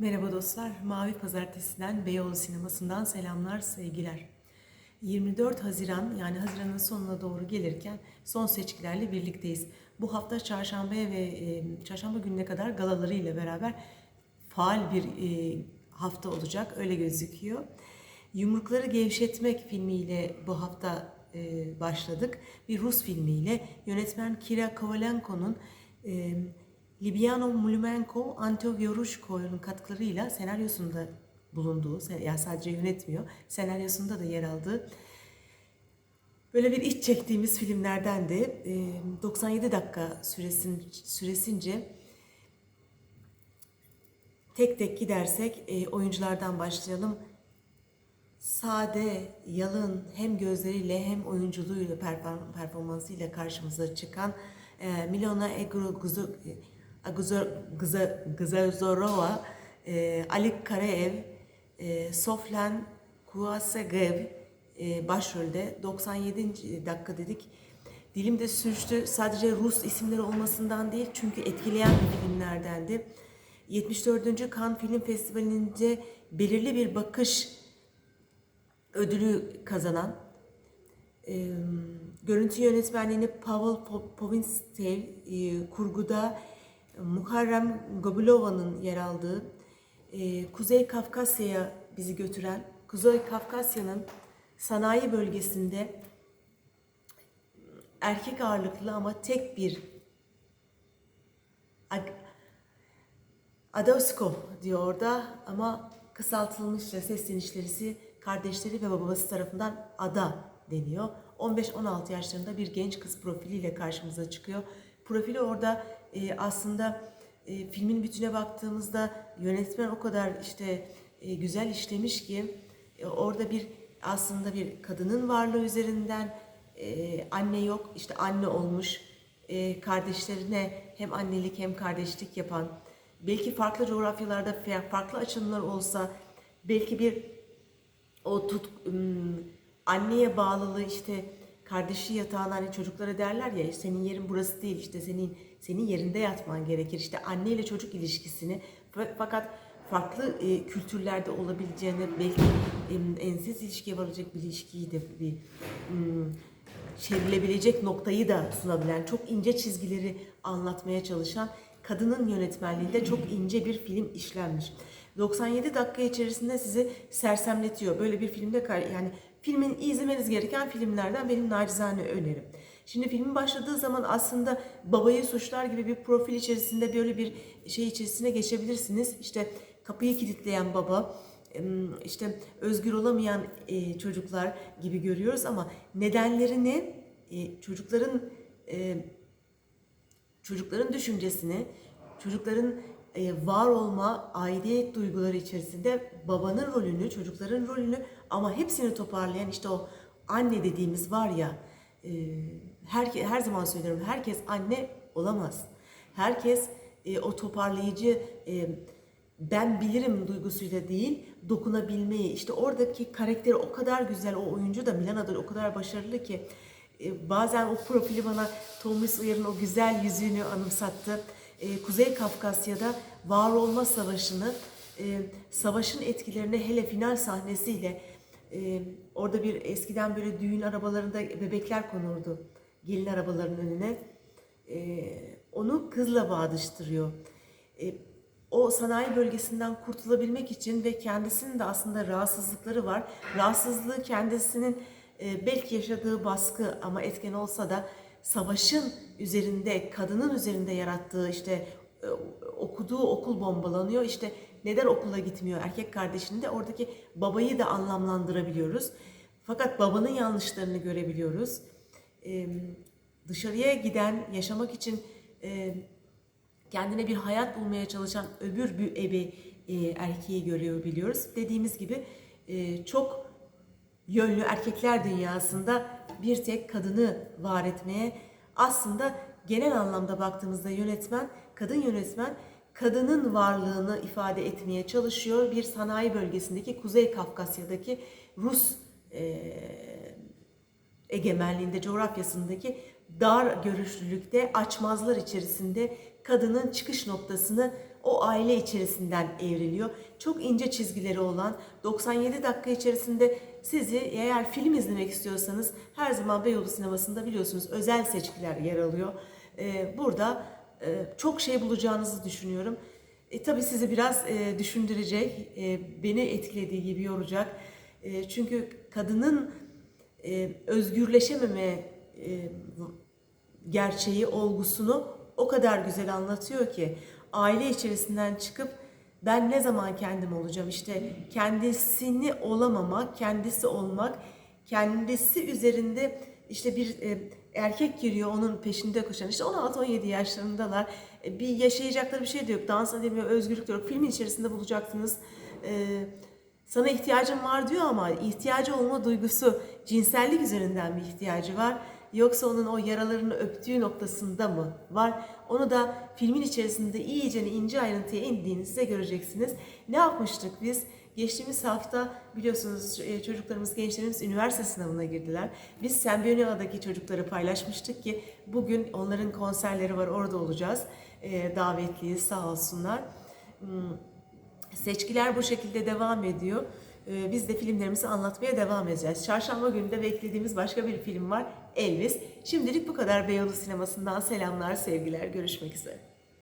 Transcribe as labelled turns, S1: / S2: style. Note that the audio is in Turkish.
S1: Merhaba dostlar, Mavi Pazartesi'den Beyoğlu Sineması'ndan selamlar, sevgiler. 24 Haziran yani Haziran'ın sonuna doğru gelirken son seçkilerle birlikteyiz. Bu hafta çarşambaya ve e, çarşamba gününe kadar galalarıyla beraber faal bir e, hafta olacak, öyle gözüküyor. Yumrukları Gevşetmek filmiyle bu hafta e, başladık. Bir Rus filmiyle yönetmen Kira Kovalenko'nun e, Libyano Mulumenko, Antio Yorushko'nun katkılarıyla senaryosunda bulunduğu, yani sadece yönetmiyor, senaryosunda da yer aldığı böyle bir iç çektiğimiz filmlerden de e, 97 dakika süresin, süresince tek tek gidersek e, oyunculardan başlayalım. Sade, yalın hem gözleriyle hem oyunculuğuyla perform- performansıyla karşımıza çıkan e, Milona Aguzorova, e, Ali Karaev, e, Soflan Kuasegev e, başrolde 97. dakika dedik. Dilimde sürçtü sadece Rus isimleri olmasından değil çünkü etkileyen bir filmlerdendi. 74. Cannes Film Festivali'nde belirli bir bakış ödülü kazanan e, görüntü yönetmenliğini Pavel Po- Povinstev, e, kurguda Muharrem Gobulova'nın yer aldığı e, Kuzey Kafkasya'ya bizi götüren Kuzey Kafkasya'nın sanayi bölgesinde erkek ağırlıklı ama tek bir Ag- Adosko diyor orada ama kısaltılmışça seslenişlerisi kardeşleri ve babası tarafından Ada deniyor. 15-16 yaşlarında bir genç kız profiliyle karşımıza çıkıyor. Profili orada e, aslında e, filmin bütüne baktığımızda yönetmen o kadar işte e, güzel işlemiş ki e, orada bir aslında bir kadının varlığı üzerinden e, anne yok işte anne olmuş e, kardeşlerine hem annelik hem kardeşlik yapan belki farklı coğrafyalarda fa- farklı açılımlar olsa belki bir o tut anneye bağlılığı işte kardeşi yatağına hani çocuklara derler ya senin yerin burası değil işte senin senin yerinde yatman gerekir işte anne ile çocuk ilişkisini fa- fakat farklı e, kültürlerde olabileceğine belki em, ensiz ilişkiye varacak bir ilişkiyi de bir ım, çevrilebilecek noktayı da sunabilen, çok ince çizgileri anlatmaya çalışan kadının yönetmenliğinde çok ince bir film işlenmiş. 97 dakika içerisinde sizi sersemletiyor. Böyle bir filmde yani filmin izlemeniz gereken filmlerden benim nacizane önerim. Şimdi filmin başladığı zaman aslında babayı suçlar gibi bir profil içerisinde böyle bir şey içerisine geçebilirsiniz. İşte kapıyı kilitleyen baba, işte özgür olamayan e, çocuklar gibi görüyoruz ama nedenlerini e, çocukların e, çocukların düşüncesini, çocukların var olma, aidiyet duyguları içerisinde babanın rolünü, çocukların rolünü ama hepsini toparlayan işte o anne dediğimiz var ya, e, her, her zaman söylüyorum herkes anne olamaz. Herkes e, o toparlayıcı e, ben bilirim duygusuyla değil dokunabilmeyi işte oradaki karakteri o kadar güzel o oyuncu da Milana'da o kadar başarılı ki e, bazen o profili bana Thomas Uyar'ın o güzel yüzünü anımsattı. E, Kuzey Kafkasya'da var olma savaşını, e, savaşın etkilerini hele final sahnesiyle e, orada bir eskiden böyle düğün arabalarında bebekler konurdu gelin arabalarının önüne. Onu kızla bağdaştırıyor. O sanayi bölgesinden kurtulabilmek için ve kendisinin de aslında rahatsızlıkları var. Rahatsızlığı kendisinin belki yaşadığı baskı ama etken olsa da savaşın üzerinde, kadının üzerinde yarattığı işte e, okuduğu okul bombalanıyor. İşte neden okula gitmiyor erkek kardeşini de oradaki babayı da anlamlandırabiliyoruz. Fakat babanın yanlışlarını görebiliyoruz. Dışarıya giden, yaşamak için e, kendine bir hayat bulmaya çalışan öbür bir ebe e, erkeği görebiliyoruz. Dediğimiz gibi çok yönlü erkekler dünyasında bir tek kadını var etmeye aslında genel anlamda baktığımızda yönetmen, kadın yönetmen kadının varlığını ifade etmeye çalışıyor. Bir sanayi bölgesindeki Kuzey Kafkasya'daki Rus e, egemenliğinde, coğrafyasındaki dar görüşlülükte, açmazlar içerisinde kadının çıkış noktasını o aile içerisinden evriliyor. Çok ince çizgileri olan 97 dakika içerisinde sizi eğer film izlemek istiyorsanız her zaman Beyoğlu sinemasında biliyorsunuz özel seçkiler yer alıyor. Ee, burada e, çok şey bulacağınızı düşünüyorum. E, tabii sizi biraz e, düşündürecek, e, beni etkilediği gibi yoracak. E, çünkü kadının e, özgürleşememe e, gerçeği, olgusunu o kadar güzel anlatıyor ki aile içerisinden çıkıp ben ne zaman kendim olacağım? İşte kendisini olamamak, kendisi olmak, kendisi üzerinde işte bir e, erkek giriyor onun peşinde koşan. İşte 16-17 yaşlarındalar. E, bir yaşayacakları bir şey de yok. Dans edemiyor özgürlük de yok. Filmin içerisinde bulacaksınız. E, sana ihtiyacım var diyor ama ihtiyacı olma duygusu cinsellik üzerinden bir ihtiyacı var yoksa onun o yaralarını öptüğü noktasında mı var? Onu da filmin içerisinde iyice ince ayrıntıya indiğinizde göreceksiniz. Ne yapmıştık biz? Geçtiğimiz hafta biliyorsunuz e, çocuklarımız, gençlerimiz üniversite sınavına girdiler. Biz Sembiyonela'daki çocukları paylaşmıştık ki bugün onların konserleri var orada olacağız. E, davetliyiz sağ olsunlar. Hmm, Seçkiler bu şekilde devam ediyor. Ee, Biz de filmlerimizi anlatmaya devam edeceğiz. Çarşamba günü de beklediğimiz başka bir film var. Elvis. Şimdilik bu kadar Beyoğlu sinemasından selamlar, sevgiler. Görüşmek üzere.